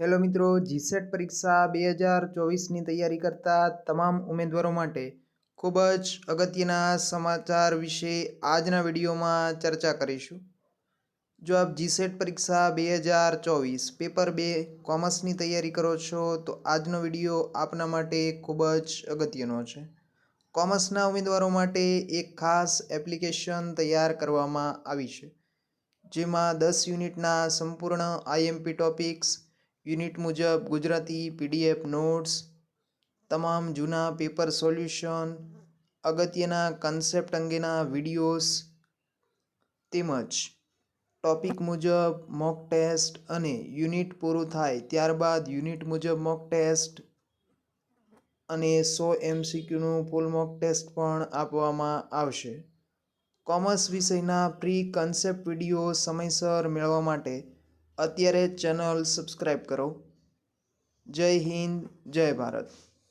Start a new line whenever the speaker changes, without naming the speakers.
Hello મિત્રો GSET પરીક્ષા બે હજાર ચોવીસની તૈયારી કરતા તમામ ઉમેદવારો માટે ખૂબ જ અગત્યના સમાચાર વિશે આજના વિડીયોમાં ચર્ચા કરીશું. જો આપ જીસેટ પરીક્ષા બે હજાર ચોવીસ પેપર બે કોમર્સની તૈયારી કરો છો, તો આજનો વીડિયો આપના માટે ખૂબ જ અગત્યનો છે. કોમર્સના ઉમેદવારો માટે એક ખાસ એપ્લિકેશન તૈયાર કરવામાં આવી છે, જેમાં દસ યુનિટના સંપૂર્ણ આઈએમપી ટોપિક્સ યુનિટ મુજબ ગુજરાતી પીડીએફ નોટ્સ, તમામ જૂના પેપર સોલ્યુશન, અગત્યના કન્સેપ્ટ અંગેના વિડીયોઝ તેમજ ટોપિક મુજબ મોક ટેસ્ટ અને યુનિટ પૂરું થાય ત્યારબાદ યુનિટ મુજબ મોક ટેસ્ટ અને સો એમસીક્યુનું ફૂલ મોક ટેસ્ટ પણ આપવામાં આવશે. કોમર્સ વિષયના પ્રી કન્સેપ્ટ વીડિયો સમયસર મેળવવા માટે અત્યારે ચેનલ સબસ્ક્રાઈબ કરો. જય હિન્દ જય ભારત.